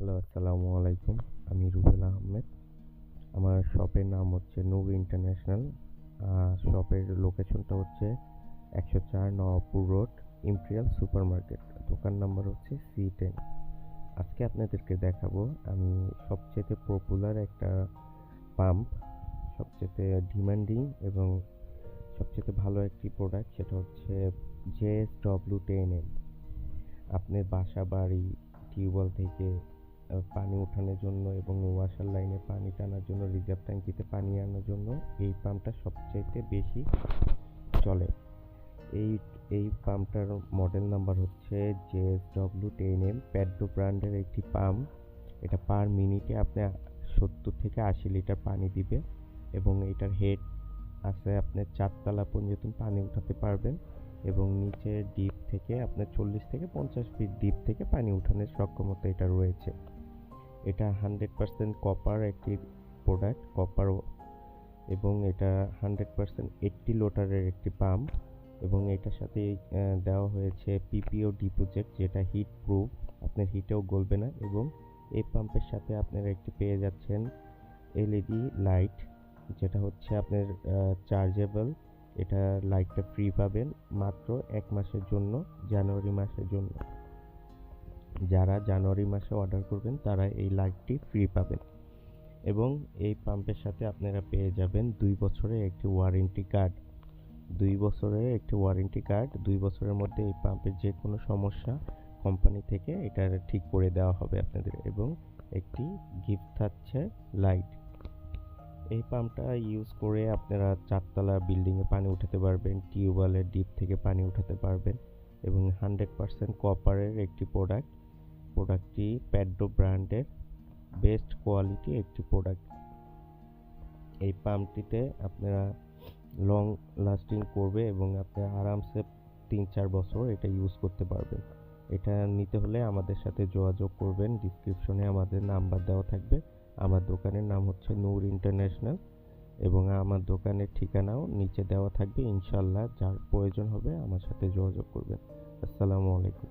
Hello, আসসালামু আলাইকুম। আমি রুবেল আহমেদ। আমার শপের নাম হচ্ছে নূর ইন্টারন্যাশনাল। শপের লোকেশনটা হচ্ছে একশো চার Nawabpur road, imperial super market দোকান নাম্বার হচ্ছে সি টেন। আজকে আপনাদেরকে দেখাবো, আমি সবচেয়ে পপুলার একটা পাম্প সবচেয়ে ডিমান্ডিং এবং সবচেয়ে ভালো একটি প্রোডাক্ট সেটা হচ্ছে জেএস ডব্লিউ টেন এম আপনার বাসা, বাড়ি, টিউবওয়েল থেকে পানি ওঠানোর জন্য এবং ওয়াশার লাইনে পানি টানার জন্য রিজার্ভ ট্যাঙ্কিতে পানি আনার জন্য এই পাম্পটা সবচাইতে বেশি চলে। এই এই পাম্পটার মডেল নাম্বার হচ্ছে JS W ten M Pedrollo ব্র্যান্ডের একটি পাম্প। এটা পার মিনিটে আপনি সত্তর থেকে আশি লিটার পানি দিবে এবং এটার হেড আছে আপনার চারতলা পর্যন্ত পানি উঠাতে পারবেন এবং নিচে ডিপ থেকে আপনার চল্লিশ থেকে পঞ্চাশ ফিট ডিপ থেকে পানি উঠানোর সক্ষমতা এটা রয়েছে। এটা হান্ড্রেড পার্সেন্ট কপার একটি প্রোডাক্ট কপার এবং এটা হান্ড্রেড পার্সেন্ট এইট্টি লোটারের একটি পাম্প এবং এটার সাথে দেওয়া হয়েছে পিপিও ডিপোজেট যেটা হিট প্রুফ আপনার হিটেও গলবে না, এবং এই পাম্পের সাথে আপনারা একটি পেয়ে যাচ্ছেন এলইডি লাইট যেটা হচ্ছে আপনার চার্জেবল এটা লাইটটা ফ্রি পাবেন মাত্র এক মাসের জন্য, জানুয়ারি মাসের জন্য। যারা জানুয়ারি মাসে অর্ডার করবেন, তারা এই লাইটটি ফ্রি পাবেন। এবং এই পাম্পের সাথে আপনারা পেয়ে যাবেন দুই বছরের একটি ওয়ারেন্টি কার্ড দুই বছরের একটি ওয়ারেন্টি কার্ড দুই বছরের মধ্যে এই পাম্পের যে কোনো সমস্যা কোম্পানি থেকে এটা ঠিক করে দেওয়া হবে আপনাদের। এবং একটি গিফট থাকছে লাইট এই পাম্পটা ইউজ করে আপনারা চারতলা বিল্ডিংয়ে পানি উঠাতে পারবেন টিউবওয়েলের ডিপ থেকে পানি উঠাতে পারবেন। এবং হান্ড্রেড পার্সেন্ট কপারের একটি প্রোডাক্ট প্রোডাক্টটি প্যাড্রো ব্র্যান্ডের বেস্ট কোয়ালিটি একটি প্রোডাক্ট। এই পাম্পটিতে আপনারা লং লাস্টিং করবে এবং আপনারা আরামসে তিন চার বছর এটা ইউজ করতে পারবেন। এটা নিতে হলে আমাদের সাথে যোগাযোগ করবেন, ডিসক্রিপশনে আমাদের নাম্বার দেওয়া থাকবে। আমার দোকানের নাম হচ্ছে নূর ইন্টারন্যাশনাল এবং আমার দোকানের ঠিকানাও নিচে দেওয়া থাকবে। ইনশাল্লাহ যার প্রয়োজন হবে আমার সাথে যোগাযোগ করবেন। আসসালামু আলাইকুম।